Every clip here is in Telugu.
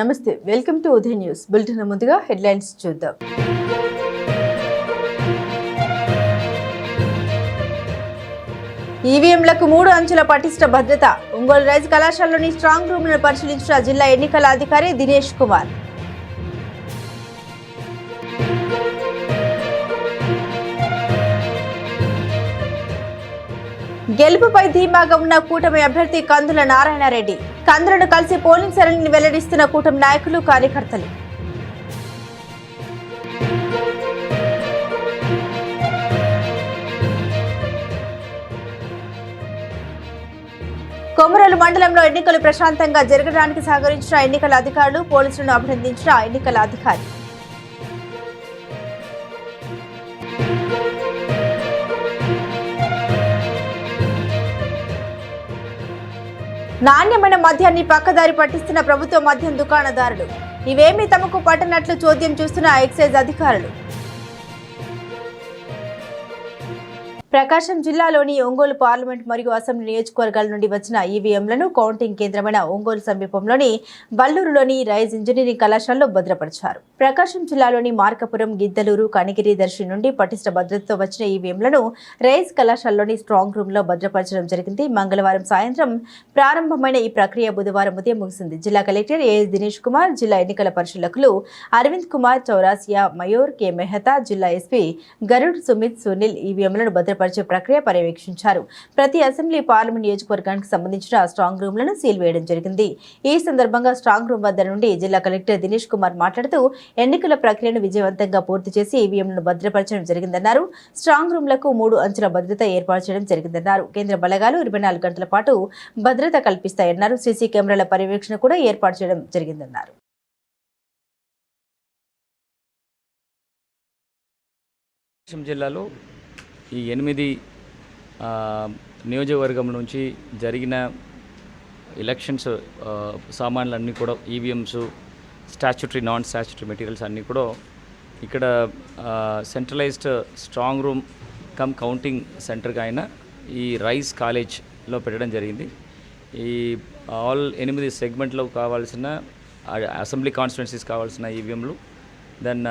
నమస్తే welcome to Udaya news. Bulletin ముందుగా హెడ్లైన్స్ చూద్దాం. ఈవీఎంలకు మూడు అంచుల పటిష్ట భద్రత. ఒంగోలు రైజ్ కళాశాలలోని స్ట్రాంగ్ రూమ్ను పరిశీలించిన జిల్లా ఎన్నికల అధికారి దినేష్ కుమార్. గెలుపుపై ధీమాగా ఉన్న కూటమి అభ్యర్థి కందుల నారాయణరెడ్డి. కందులను కలిసి పోలింగ్ సరళిని వెల్లడిస్తున్న కూటమి నాయకులు కార్యకర్తలు. కొమరలు మండలంలో ఎన్నికలు ప్రశాంతంగా జరగడానికి సహకరించిన ఎన్నికల అధికారులు పోలీసులను అభినందించిన ఎన్నికల అధికారి. నాణ్యమైన మద్యాన్ని పక్కదారి పట్టిస్తున్న ప్రభుత్వ మద్యం దుకాణదారులు. ఇవేమీ తమకు పట్టనట్లు చోద్యం చూస్తున్న ఎక్సైజ్ అధికారులు. ప్రకాశం జిల్లాలోని ఒంగోలు పార్లమెంట్ మరియు అసెంబ్లీ నియోజకవర్గాల నుండి వచ్చిన ఈవీఎంలను కౌంటింగ్ కేంద్రమైన ఒంగోలు సమీపంలోని బల్లూరులోని రైజ్ ఇంజనీరింగ్ కళాశాలలో భద్రపరిచారు. ప్రకాశం జిల్లాలోని మార్కపురం గిద్దలూరు కనిగిరి దర్శి నుండి పటిష్ట భద్రతతో వచ్చిన ఈవీఎంలను రైజ్ కళాశాలలోని స్ట్రాంగ్ రూమ్లో భద్రపరచడం జరిగింది. మంగళవారం సాయంత్రం ప్రారంభమైన ఈ ప్రక్రియ బుధవారం ఉదయం ముగిసింది. జిల్లా కలెక్టర్ ఏఎస్ దినేష్ కుమార్ జిల్లా ఎన్నికల పరిశీలకులు అరవింద్ కుమార్ చౌరాసియా మయూర్ కె మెహతా జిల్లా ఎస్పీ గరుడ్ సుమిత్ సునీల్ ఈవీఎంలను భద్రపరిచే ప్రక్రియ పర్యవేక్షించారు. ప్రతి అసెంబ్లీ పార్లమెంట్ నియోజకవర్గానికి సంబంధించిన స్ట్రాంగ్ రూమ్లను సీల్ వేయడం జరిగింది. ఈ సందర్భంగా స్ట్రాంగ్ రూమ్ వద్ద నుండి జిల్లా కలెక్టర్ దినేష్ కుమార్ మాట్లాడుతూ ఎన్నికల ప్రక్రియను విజయవంతంగా పూర్తి చేసి ఈవీఎంలను భద్రపరచడం జరిగిందన్నారు. స్ట్రాంగ్ రూమ్లకు మూడు అంచుల భద్రత ఏర్పాటు చేయడం జరిగిందన్నారు. కేంద్ర బలగాలు ఇరవై నాలుగు గంటల పాటు భద్రత కల్పిస్తాయన్నారు. సీసీ కెమెరాల పర్యవేక్షణ కూడా ఏర్పాటు చేయడం జరిగిందన్నారు. జిల్లాలో ఈ ఎనిమిది నియోజకవర్గం నుంచి జరిగిన ఎలక్షన్స్ సామాన్లన్నీ కూడా EVMs statutory non statutory materials అన్నీ కూడా ఇక్కడ centralised strong room cum counting సెంటర్గా అయిన ఈ రైస్ కాలేజ్లో పెట్టడం జరిగింది. ఈ ఆల్ ఎనిమిది సెగ్మెంట్లో కావాల్సిన అసెంబ్లీ కాన్స్టిట్యున్సీస్ కావాల్సిన ఈవీఎంలు దెన్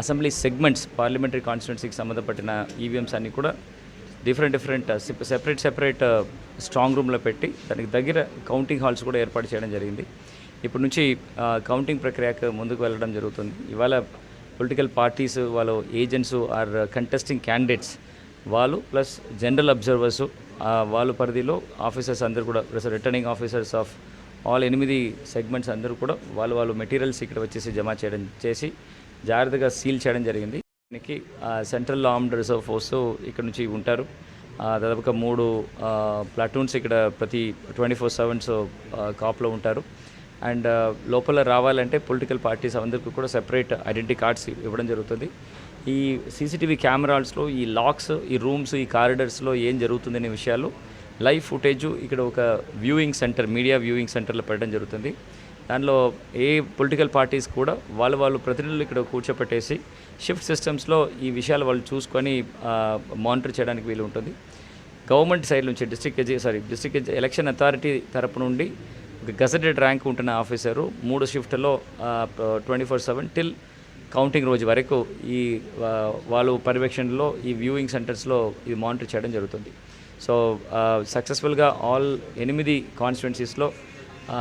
అసెంబ్లీ సెగ్మెంట్స్ పార్లమెంటరీ కాన్స్టిట్యున్సీకి సంబంధపడిన ఈవీఎంస్ అన్నీ కూడా different different separate separate strong రూమ్లో పెట్టి దానికి దగ్గర కౌంటింగ్ హాల్స్ కూడా ఏర్పాటు చేయడం జరిగింది. ఇప్పటి నుంచి uh, కౌంటింగ్ ప్రక్రియకు ముందుకు వెళ్ళడం జరుగుతుంది. ఇవాళ పొలిటికల్ పార్టీస్ వాళ్ళు ఏజెంట్స్ ఆర్ కంటెస్టింగ్ క్యాండిడేట్స్ వాళ్ళు ప్లస్ జనరల్ అబ్జర్వర్స్ వాళ్ళ పరిధిలో ఆఫీసర్స్ అందరూ కూడా రిటర్నింగ్ ఆఫీసర్స్ ఆఫ్ ఆల్ ఎనిమిది సెగ్మెంట్స్ అందరూ కూడా వాళ్ళు వాళ్ళు మెటీరియల్స్ ఇక్కడ వచ్చేసి జమ చేయడం చేసి జాగ్రత్తగా సీల్ చేయడం జరిగింది. దీనికి సెంట్రల్ ఆర్మ్డ్ రిజర్వ్ ఫోర్స్ ఇక్కడ నుంచి ఉంటారు. ఆ, దాదాపుగా మూడు ప్లాటూన్స్ ఇక్కడ ప్రతి ట్వంటీ ఫోర్ సెవెన్స్ కాప్లో ఉంటారు. అండ్ లోపల రావాలంటే పొలిటికల్ పార్టీస్ అందరికీ కూడా సెపరేట్ ఐడెంటిటీ కార్డ్స్ ఇవ్వడం జరుగుతుంది. ఈ సీసీటీవీ కెమెరాస్లో ఈ లాక్స్ ఈ రూమ్స్ ఈ కారిడర్స్లో ఏం జరుగుతుందనే విషయాలు లైవ్ ఫుటేజ్ ఇక్కడ ఒక వ్యూయింగ్ సెంటర్ మీడియా వ్యూయింగ్ సెంటర్లో పెట్టడం జరుగుతుంది. దానిలో ఏ పొలిటికల్ పార్టీస్ కూడా వాళ్ళు వాళ్ళు ప్రతినిధులు ఇక్కడ కూర్చోపెట్టేసి షిఫ్ట్ సిస్టమ్స్లో ఈ విషయాలు వాళ్ళు చూసుకొని మానిటర్ చేయడానికి వీలు ఉంటుంది. గవర్నమెంట్ సైడ్ నుంచి district sorry district election authority తరపు నుండి ఒక గజెటెడ్ ర్యాంక్ ఉంటున్న ఆఫీసరు మూడు షిఫ్ట్లో twenty four seven till counting రోజు వరకు ఈ వాళ్ళు పర్యవేక్షణలో ఈ వ్యూయింగ్ సెంటర్స్లో ఇది మానిటర్ చేయడం జరుగుతుంది. సో సక్సెస్ఫుల్గా ఆల్ ఎనిమిది కాన్స్టిట్యున్సీస్లో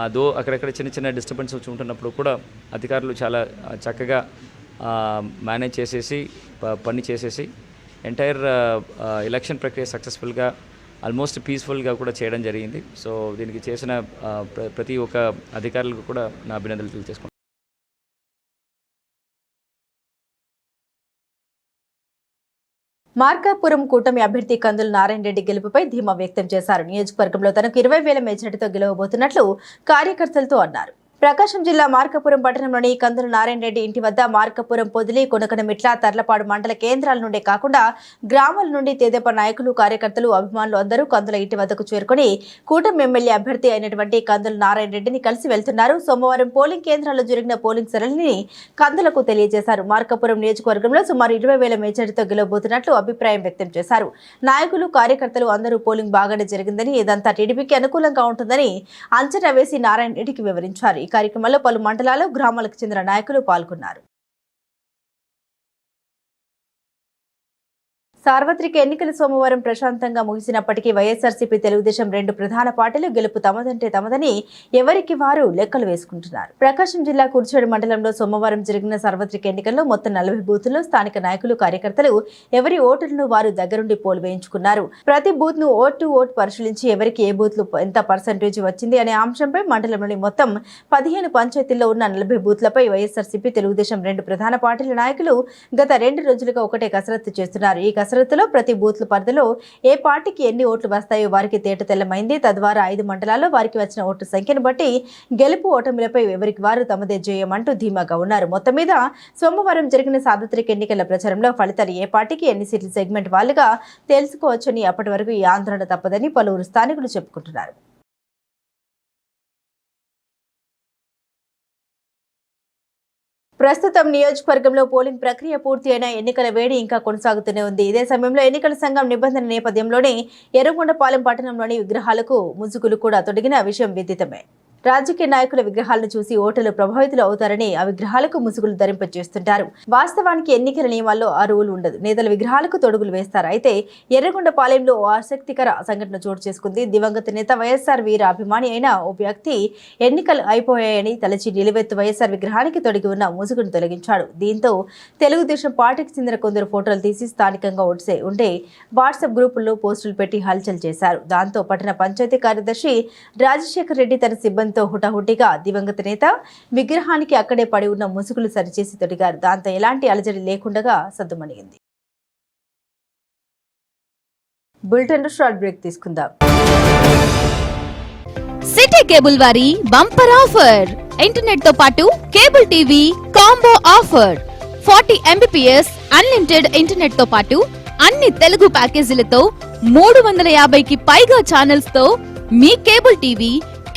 దో అక్కడక్కడ చిన్న చిన్న డిస్టర్బెన్స్ వచ్చి ఉంటున్నప్పుడు కూడా అధికారులు చాలా చక్కగా మేనేజ్ చేసేసి ప- పని చేసేసి ఎంటైర్ ఎలక్షన్ ప్రక్రియ సక్సెస్ఫుల్గా ఆల్మోస్ట్ పీస్ఫుల్గా కూడా చేయడం జరిగింది. సో దీనికి చేసిన ప్ర- ప్రతి ఒక్క అధికారులకు కూడా నా అభినందనలు తెలియజేసుకుంటాను మార్కాపురం కూటమి అభ్యర్థి కందుల నారాయణ రెడ్డి గెలుపుపై ధీమా వ్యక్తం చేశారు. నియోజకవర్గంలో తనకు ఇరవై వేల మెజార్టీతో గెలవబోతున్నట్లు కార్యకర్తలతో అన్నారు. ప్రకాశం జిల్లా మార్కపురం పట్టణంలోని కందుల నారాయణ రెడ్డి ఇంటి వద్ద మార్కపురం పొదిలి కొనకనమిట్ల తర్లపాడు మండల కేంద్రాల నుండే కాకుండా గ్రామాల నుండి తెదేప నాయకులు కార్యకర్తలు అభిమానులు అందరూ కందుల ఇంటి వద్దకు చేరుకుని కూటమి ఎమ్మెల్యే అభ్యర్థి అయినటువంటి కందుల నారాయణ రెడ్డిని కలిసి వెళ్తున్నారు. సోమవారం పోలింగ్ కేంద్రాల్లో జరిగిన పోలింగ్ సరళిని కందులకు తెలియజేశారు. మార్కపురం నియోజకవర్గంలో సుమారు ఇరవై వేల మెజారిటీతో గెలవబోతున్నట్లు అభిప్రాయం వ్యక్తం చేశారు. నాయకులు కార్యకర్తలు అందరూ పోలింగ్ బాగానే జరిగిందని ఇదంతా టీడీపీకి అనుకూలంగా ఉంటుందని అంచనా వేసి నారాయణ రెడ్డికి వివరించారు. కార్యక్రమంలో పలు మండలాలు గ్రామాలకు చెందిన నాయకులు పాల్గొన్నారు సార్వత్రిక ఎన్నికలు సోమవారం ప్రశాంతంగా ముగిసినప్పటికీ వైఎస్ఆర్సీపీ తెలుగుదేశం రెండు ప్రధాన పార్టీలు గెలుపు తమదంటే తమదని ఎవరికి వారు లెక్కలు వేసుకుంటున్నారు. ప్రకాశం జిల్లా కుర్చేడు మండలంలో సోమవారం జరిగిన సార్వత్రిక ఎన్నికల్లో మొత్తం నలభై బూతుల్లో స్థానిక నాయకులు కార్యకర్తలు ఎవరి ఓటులను వారు దగ్గరుండి పోలు వేయించుకున్నారు. ప్రతి బూత్ను ఓట్ టు ఓట్ పరిశీలించి ఎవరికి ఏ బూత్లు ఎంత పర్సంటేజ్ వచ్చింది అనే అంశంపై మండలంలోని మొత్తం పదిహేను పంచాయతీల్లో ఉన్న నలభై బూత్లపై వైఎస్ఆర్సీపీ తెలుగుదేశం రెండు ప్రధాన పార్టీల నాయకులు గత రెండు రోజులుగా ఒకటే కసరత్తు చేస్తున్నారు. ఈ భద్రతలో ప్రతి బూత్ల పరిధిలో ఏ పార్టీకి ఎన్ని ఓట్లు వస్తాయో వారికి తేట తెల్లమైంది. తద్వారా ఐదు మండలాల్లో వారికి వచ్చిన ఓట్ల సంఖ్యను బట్టి గెలుపు ఓటమిలపై ఎవరికి వారు తమదే జయమంటూ ధీమాగా ఉన్నారు. మొత్తం మీద సోమవారం జరిగిన సార్వత్రిక ఎన్నికల ప్రచారంలో ఫలితాలు ఏ పార్టీకి ఎన్ని సీట్ల సెగ్మెంట్ వాళ్ళుగా తెలుసుకోవచ్చని అప్పటి వరకు ఈ ఆందోళన తప్పదని పలువురు స్థానికులు చెప్పుకుంటున్నారు. ప్రస్తుతం నియోజకవర్గంలో పోలింగ్ ప్రక్రియ పూర్తి అయిన ఎన్నికల వేడి ఇంకా కొనసాగుతూనే ఉంది. ఇదే సమయంలో ఎన్నికల సంఘం నిబంధన నేపథ్యంలోనే ఎర్రగొండపాలెం పట్టణంలోని విగ్రహాలకు ముసుగులు కూడా తొడిగిన విషయం విదితమే. రాజకీయ నాయకుల విగ్రహాలను చూసి ఓటర్లు ప్రభావితులు అవుతారని ఆ విగ్రహాలకు ముసుగులు ధరింపజేస్తుంటారు. వాస్తవానికి ఎన్నికల నియమాల్లో ఆ రూల్ ఉండదు. నేతల విగ్రహాలకు తొడుగులు వేస్తారు. అయితే ఎర్రగొండపాలెంలో ఓ ఆసక్తికర సంఘటన చోటు చేసుకుంది. దివంగత నేత వైఎస్ఆర్ వీర అభిమాని అయిన ఓ వ్యక్తి ఎన్నికలు అయిపోయాయని తలచి నిలువెత్తు వైఎస్ఆర్ విగ్రహానికి తొడిగి ఉన్న ముసుగును తొలగించాడు. దీంతో తెలుగుదేశం పార్టీకి చెందిన కొందరు ఫోటోలు తీసి స్థానికంగా ఒడిసే ఉంటే వాట్సాప్ గ్రూపుల్లో పోస్టులు పెట్టి హల్చల్ చేశారు. దాంతో పట్టణ పంచాయతీ కార్యదర్శి రాజశేఖర్ రెడ్డి తన సిబ్బందితో హుటాహుటిగా దివంగత నేత విగ్రహానికి అక్కడే పడి ఉన్న ముసుగులు సరిచేసి తొడిగారు. దాంతో ఎలాంటి అలజడి లేకుండా సద్దుమణిగింది. బులెటిన్ షార్ట్ బ్రేక్ తీసుకుందాం. సిటీ కేబుల్ వారి బంపర్ ఆఫర్. ఇంటర్నెట్తో పాటు cable TV combo offer. Forty Mbps unlimited ఇంటర్నెట్తో పాటు అన్ని తెలుగు ప్యాకేజీలతో మూడు వందల యాభైకి పైగా ఛానల్స్తో మీ కేబుల్ టీవీ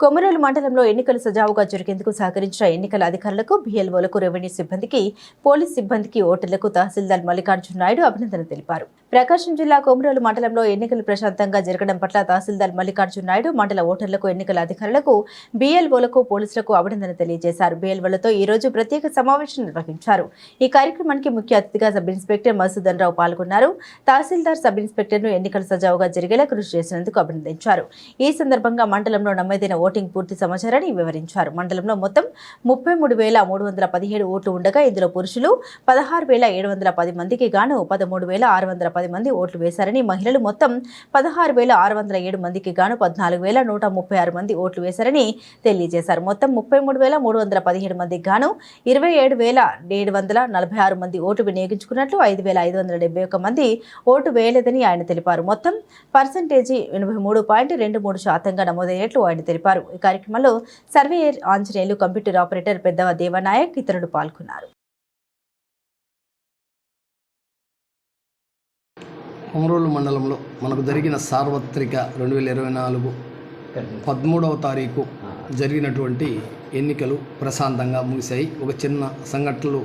Komarolu మండలంలో ఎన్నికలు సజావుగా జరిగేందుకు సహకరించిన ఎన్నికల అధికారులకు బిఎల్ఓలకు రెవెన్యూ సిబ్బందికి పోలీస్ సిబ్బందికి ఓటర్లకు తహసీల్దార్ మల్లికార్జున నాయుడు అభినందన తెలిపారు. ప్రకాశం జిల్లా కొమరోలు మండలంలో ఎన్నికలు ప్రశాంతంగా జరగడం పట్ల తహసీల్దార్ మల్లికార్జున నాయుడు మండల ఓటర్లకు ఎన్నికల అధికారులకు బీఎల్ఓలకు పోలీసులకు అభినందన తెలియజేశారు. బీఎల్ఓలతో ఈ రోజు ప్రత్యేక సమావేశం నిర్వహించారు. ఈ కార్యక్రమానికి ముఖ్య అతిథిగా సబ్ ఇన్స్పెక్టర్ మసూదన్ రావు పాల్గొన్నారు. తహసీల్దార్ సబ్ ఇన్స్పెక్టర్ను ఎన్నికలు సజావుగా జరిగేలా కృషి చేసినందుకు అభినందించారు. ఈ సందర్భంగా మండలంలో నమోదైన ఓటింగ్ పూర్తి సమాచారాన్ని వివరించారు. మండలంలో మొత్తం ముప్పై మూడు వేల మూడు వందల పదిహేడు ఓట్లు ఉండగా ఇందులో పురుషులు పదహారు వేల ఏడు వందల పది మందికి గాను పదమూడు వేల ఆరు వందల పది మంది ఓట్లు వేశారని మహిళలు మొత్తం పదహారు వేల ఆరు వందల ఏడు మందికి గాను పద్నాలుగు వేల నూట ముప్పై ఆరు మంది ఓట్లు వేశారని తెలియజేశారు. మొత్తం ముప్పై మూడు వేల మూడు వందల పదిహేడు మందికి గాను ఇరవై ఏడు వేల ఏడు వందల నలభై ఆరు మంది ఓటు వినియోగించుకున్నట్లు ఐదు వేల ఐదు వందల డెబ్బై ఒక్క మంది ఓటు వేయలేదని ఆయన తెలిపారు. మొత్తం పర్సంటేజీ ఎనభై మూడు పాయింట్ రెండు మూడు శాతంగా నమోదయ్యేట్లు ఆయన తెలిపారు. ఈ కార్యక్రమంలో సర్వేయర్ ఆంజనేయులు కంప్యూటర్ ఆపరేటర్ పెద్దవ దేవనాయక్ ఇతరులు పాల్గొన్నారు. కొమరోలు మండలంలో మనకు జరిగిన సార్వత్రిక రెండు వేల ఇరవై నాలుగు పదమూడవ తారీఖు జరిగినటువంటి ఎన్నికలు ప్రశాంతంగా ముగిశాయి. ఒక చిన్న సంఘటనలు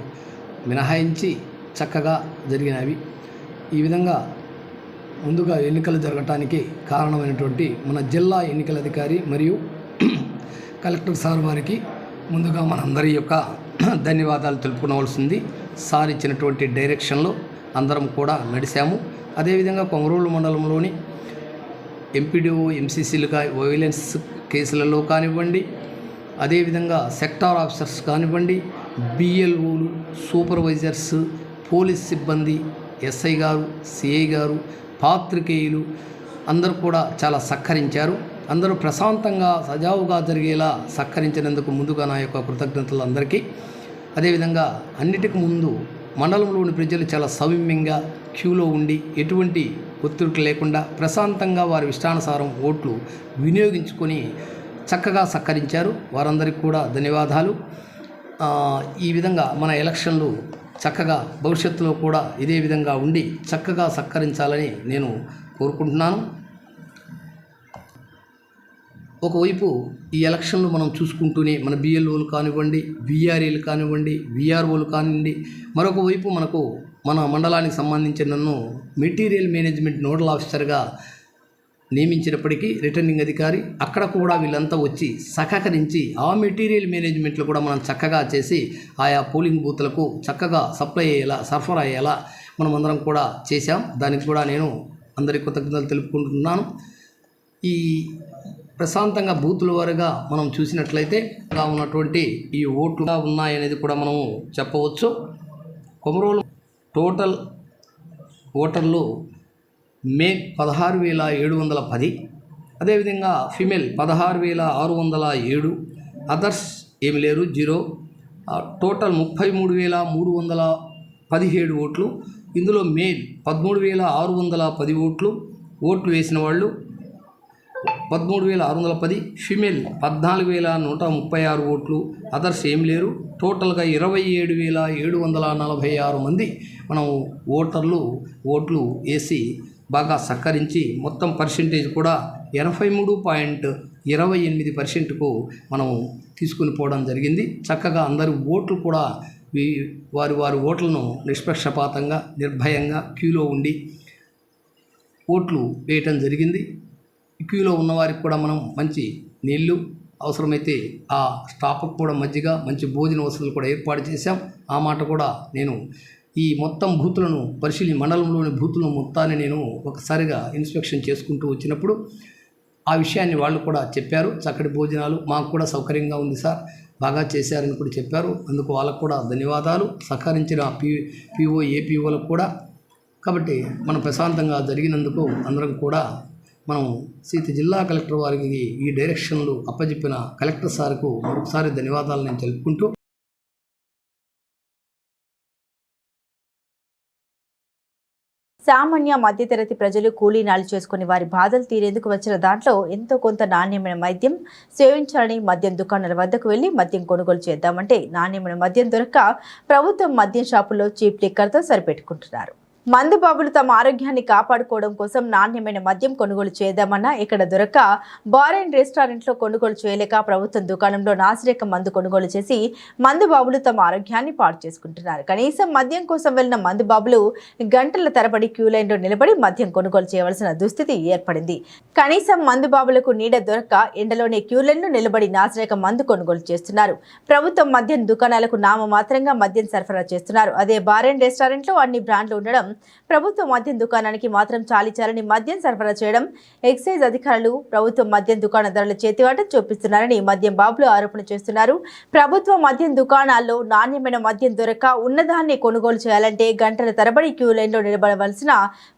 మినహాయించి చక్కగా జరిగినవి. ఈ విధంగా ముందుగా ఎన్నికలు జరగటానికి కారణమైనటువంటి మన జిల్లా ఎన్నికల అధికారి మరియు కలెక్టర్ సార్ వారికి ముందుగా మనందరి యొక్క ధన్యవాదాలు తెలుపుకోవలసింది. సార్ ఇచ్చినటువంటి డైరెక్షన్లో అందరం కూడా నడిచాము అదేవిధంగా కొంగరూలు మండలంలోని ఎంపీడీఓ ఎంసీసీలుగా వైలెన్స్ కేసులలో కానివ్వండి అదేవిధంగా సెక్టార్ ఆఫీసర్స్ కానివ్వండి బిఎల్ఓలు సూపర్వైజర్స్ పోలీస్ సిబ్బంది ఎస్ఐ గారు సిఐ గారు పాత్రికేయులు అందరూ కూడా చాలా సహకరించారు అందరూ ప్రశాంతంగా సజావుగా జరిగేలా సహకరించినందుకు ముందుగా నా యొక్క కృతజ్ఞతలు అందరికీ. అదేవిధంగా అన్నిటికి ముందు మండలంలోని ప్రజలు చాలా సౌమ్యంగా క్యూలో ఉండి ఎటువంటి ఒత్తిడి లేకుండా ప్రశాంతంగా వారి ఇష్టానుసారం ఓట్లు వినియోగించుకొని చక్కగా సహకరించారు. వారందరికీ కూడా ధన్యవాదాలు. ఈ విధంగా మన ఎలక్షన్లు చక్కగా భవిష్యత్తులో కూడా ఇదే విధంగా ఉండి చక్కగా సహకరించాలని నేను కోరుకుంటున్నాను. ఒకవైపు ఈ ఎలక్షన్లు మనం చూసుకుంటూనే మన బిఎల్ఓలు కానివ్వండి విఆర్ఏలు కానివ్వండి విఆర్ఓలు కానివ్వండి మరొక వైపు మనకు మన మండలానికి సంబంధించిన నన్ను మెటీరియల్ మేనేజ్మెంట్ నోడల్ ఆఫీసర్గా నియమించినప్పటికీ రిటర్నింగ్ అధికారి అక్కడ కూడా వీళ్ళంతా వచ్చి సహకరించి ఆ మెటీరియల్ మేనేజ్మెంట్లు కూడా మనం చక్కగా చేసి ఆయా పోలింగ్ బూత్లకు చక్కగా సప్లై అయ్యేలా సరఫరా అయ్యేలా మనం అందరం కూడా చేశాం. దానికి కూడా నేను అందరి కృతజ్ఞతలు తెలుపుకుంటున్నాను. ఈ ప్రశాంతంగా బూతుల వారుగా మనం చూసినట్లయితే ఇలా ఉన్నటువంటి ఈ ఓట్లుగా ఉన్నాయనేది కూడా మనము చెప్పవచ్చు. కొమరోలు టోటల్ ఓటర్లు మే పదహారు వేల ఏడు వందల పది అదేవిధంగా ఫిమేల్ పదహారు వేల ఆరు వందల ఏడు అదర్స్ ఏమి లేరు జీరో టోటల్ ముప్పై మూడు వేల మూడు వందల పదిహేడు ఓట్లు ఇందులో మేల్ పదమూడు వేల ఆరు వందల పది ఓట్లు ఓట్లు వేసిన వాళ్ళు పదమూడు వేల ఆరు వందల పది ఫిమేల్ పద్నాలుగు వేల నూట ముప్పై ఆరు ఓట్లు. అదర్స్ ఏం లేరు. టోటల్గా ఇరవై ఏడు వేల ఏడు వందల నలభై ఆరు మంది మనం ఓటర్లు ఓట్లు వేసి బాగా సహకరించి మొత్తం పర్సెంటేజ్ కూడా ఎనభై మూడు పాయింట్ ఇరవై ఎనిమిది పర్సెంట్కు మనం తీసుకుని పోవడం జరిగింది. చక్కగా అందరి ఓట్లు కూడా వారి వారి ఓట్లను నిష్పక్షపాతంగా నిర్భయంగా క్యూలో ఉండి ఓట్లు వేయటం జరిగింది. క్యూలో ఉన్నవారికి కూడా మనం మంచి నీళ్ళు అవసరమైతే ఆ స్టాఫ్కు కూడా మజ్జిగ మంచి భోజన వసతులు కూడా ఏర్పాటు చేశాం. ఆ మాట కూడా నేను ఈ మొత్తం బూతులను పరిశీలి మండలంలోని బూతులను మొత్తాన్ని నేను ఒకసారిగా ఇన్స్పెక్షన్ చేసుకుంటూ వచ్చినప్పుడు ఆ విషయాన్ని వాళ్ళు కూడా చెప్పారు. చక్కటి భోజనాలు మాకు కూడా సౌకర్యంగా ఉంది సార్. బాగా చేశారని కూడా చెప్పారు. అందుకు వాళ్ళకు కూడా ధన్యవాదాలు. సహకరించిన పీ పీఓ ఏపీఓలకు కూడా. కాబట్టి మనం ప్రశాంతంగా జరిగినందుకు అందరం కూడా మనం సీత జిల్లా కలెక్టర్ వారికి ఈ డైరెక్షన్లు అప్పజెప్పిన కలెక్టర్ సార్కు మరొకసారి ధన్యవాదాలు నేను తెలుపుకుంటూ సామాన్య మధ్యతరగతి ప్రజలు కూలీనాలు చేసుకుని వారి బాధలు తీరేందుకు వచ్చిన దాంట్లో ఎంతో కొంత నాణ్యమైన మద్యం సేవించాలని మద్యం దుకాణాల వద్దకు వెళ్ళి మద్యం కొనుగోలు చేద్దామంటే నాణ్యమైన మద్యం దొరక్క ప్రభుత్వం మద్యం షాపుల్లో చీప్ లిక్కర్తో సరిపెట్టుకుంటున్నారు. మందు బాబులు తమ ఆరోగ్యాన్ని కాపాడుకోవడం కోసం నాణ్యమైన మద్యం కొనుగోలు చేద్దామన్నా ఇక్కడ దొరక్క బార్ అండ్ రెస్టారెంట్లో కొనుగోలు చేయలేక ప్రభుత్వం దుకాణంలో నాసిరకం మందు కొనుగోలు చేసి మందు బాబులు తమ ఆరోగ్యాన్ని పాడు చేసుకుంటున్నారు. కనీసం మద్యం కోసం వెళ్ళిన మందు బాబులు గంటల తరబడి క్యూ లైన్లో నిలబడి మద్యం కొనుగోలు చేయవలసిన దుస్థితి ఏర్పడింది. కనీసం మందు బాబులకు నీడ దొరక్క ఎండలోనే క్యూ లైన్లో నిలబడి నాసిరకం మందు కొనుగోలు చేస్తున్నారు. ప్రభుత్వం మద్యం దుకాణాలకు నామమాత్రంగా మద్యం సరఫరా చేస్తున్నారు. అదే బార్ అండ్ రెస్టారెంట్లో అన్ని బ్రాండ్లు ఉండడం ప్రభుత్వ మద్యం దుకాణానికి మాత్రం చాలీచాలని మద్యం సరఫరా చేయడం ఎక్సైజ్ అధికారులు ప్రభుత్వ మద్యం దుకాణదారుల చేతివాట చూపిస్తున్నారని మద్యం బాబులు ఆరోపణ చేస్తున్నారు. ప్రభుత్వ మద్యం దుకాణాల్లో నాణ్యమైన మద్యం దొరక ఉన్నదాన్ని కొనుగోలు చేయాలంటే గంటల తరబడి క్యూ లైన్లో నిలబడవలసిన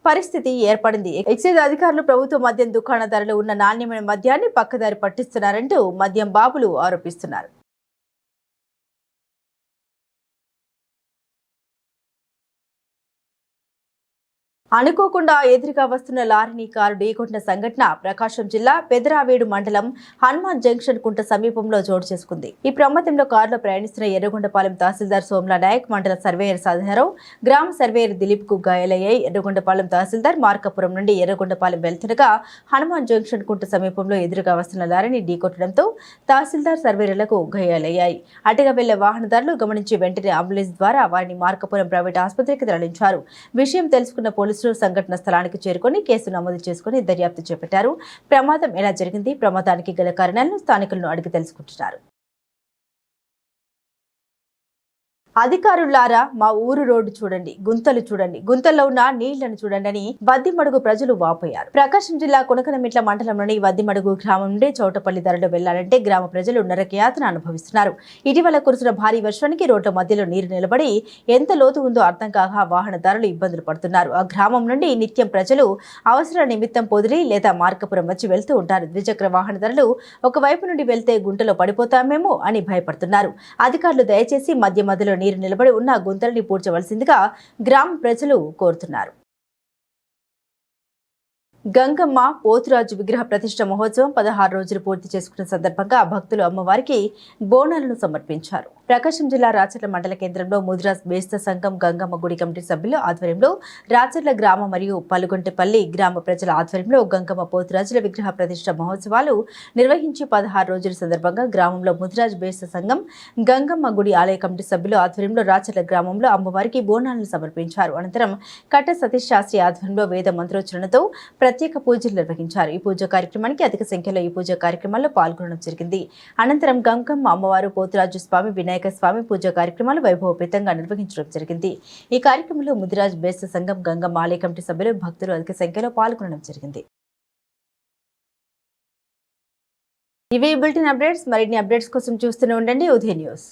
పరిస్థితి ఏర్పడింది. ఎక్సైజ్ అధికారులు ప్రభుత్వ మద్యం దుకాణదారులు ఉన్న నాణ్యమైన మద్యాన్ని పక్కదారి పట్టిస్తున్నారంటూ మద్యం బాబులు ఆరోపిస్తున్నారు. అనుకోకుండా ఎదురుగా వస్తున్న లారీని కారు ఢీకొట్టిన సంఘటన ప్రకాశం జిల్లా పెదరావేడు మండలం హనుమాన్ జంక్షన్ కుంట సమీపంలో చోటు చేసుకుంది. ఈ ప్రమాదంలో కారులో ప్రయాణిస్తున్న ఎర్రగొండపాలెం తహసీల్దార్ సోమ్లా నాయక్ మండల సర్వేయర్ సాధారావు గ్రామ సర్వేయర్ దిలీప్కు గాయాలయ్యాయి. ఎర్రగొండపాలెం తహసీల్దార్ మార్కాపురం నుండి ఎర్రగొండపాలెం వెళ్తుండగా హనుమాన్ జంక్షన్ కుంట సమీపంలో ఎదురుగా వస్తున్న లారీని ఢీకొట్టడంతో తహసీల్దార్ సర్వేయర్లకు గాయాలయ్యాయి. అటుగా వెళ్ళే వాహనదారులు గమనించి వెంటనే అంబులెన్స్ ద్వారా వారిని మార్కాపురం ప్రైవేట్ ఆసుపత్రికి తరలించారు. విషయం తెలుసుకున్న పోలీసులు సంఘటన స్థలానికి చేరుకొని కేసు నమోదు చేసుకుని దర్యాప్తు చేపట్టారు. ప్రమాదం ఎలా జరిగింది? ప్రమాదానికి గల కారణాలను స్థానికులను అడిగి తెలుసుకుంటున్నారు. అధికారులారా మా ఊరు రోడ్డు చూడండి గుంతలు చూడండి గుంతల్లో ఉన్న నీళ్ళను చూడండి అని వద్దిమడుగు ప్రజలు వాపోయారు. ప్రకాశం జిల్లా కొనకనమిట్ల మండలంలోని వద్దిమడుగు గ్రామం నుండి చౌటపల్లి ధరలు వెళ్ళాలంటే గ్రామ ప్రజలు నరకయాతన అనుభవిస్తున్నారు. ఇటీవల కురిసిన భారీ వర్షానికి రోడ్ల మధ్యలో నీరు నిలబడి ఎంత లోతు ఉందో అర్థం కాక వాహనదారులు ఇబ్బందులు పడుతున్నారు. ఆ గ్రామం నుండి నిత్యం ప్రజలు అవసర నిమిత్తం పొదిలి లేదా మార్కపురం వచ్చి వెళ్తూ ఉంటారు. ద్విచక్ర వాహనదారులు ఒకవైపు నుండి వెళ్తే గుంటలో పడిపోతామేమో అని భయపడుతున్నారు. అధికారులు దయచేసి మధ్య మధ్యలో నీరు నిలబడి ఉన్న గుంతలని పూడ్చవలసిందిగా గ్రామ ప్రజలు కోరుతున్నారు. గంగమ్మ పోతురాజు విగ్రహ ప్రతిష్ట మహోత్సవం పదహారు రోజులు పూర్తి చేసుకున్న సందర్భంగా భక్తులు అమ్మవారికి బోనాలను సమర్పించారు. ప్రకాశం జిల్లా రాచర్ల మండల కేంద్రంలో ముదిరాజ్ బేస్త సంఘం గంగమ్మ గుడి కమిటీ సభ్యుల ఆధ్వర్యంలో రాచర్ల గ్రామ మరియు పలుగొంటపల్లి గ్రామ ప్రజల ఆధ్వర్యంలో గంగమ్మ పోతురాజుల విగ్రహ ప్రతిష్ట మహోత్సవాలు నిర్వహించి పదహారు రోజుల సందర్భంగా గ్రామంలో ముదిరాజ్ బేస్త సంఘం గంగమ్మ గుడి ఆలయ కమిటీ సభ్యులు ఆధ్వర్యంలో రాచర్ల గ్రామంలో అమ్మవారికి బోనాలను సమర్పించారు. అనంతరం కట్ట సతీష్ శాస్త్రి ఆధ్వర్యంలో వేద మంత్రోచ్చరణతో ప్రత్యేక పూజలు నిర్వహించారు. ఈ పూజ కార్యక్రమానికి అధిక సంఖ్యలో ఈ పూజ కార్యక్రమాల్లో పాల్గొనడం జరిగింది. అనంతరం గంగమ్మ అమ్మవారు పోతురాజు స్వామి వినాయక స్వామి పూజ కార్యక్రమాలు వైభవపేతంగా నిర్వహించడం జరిగింది. ఈ కార్యక్రమంలో ముదిరాజ్ బేస్ సంఘం గంగ మాలే కమిటీ సభ్యులు భక్తులు అధిక సంఖ్యలో పాల్గొనడం జరిగింది. ఇవే బులెటిన్ అప్డేట్స్. మరిన్ని అప్డేట్స్ కోసం చూస్తూనే ఉండండి. ఉదయ న్యూస్.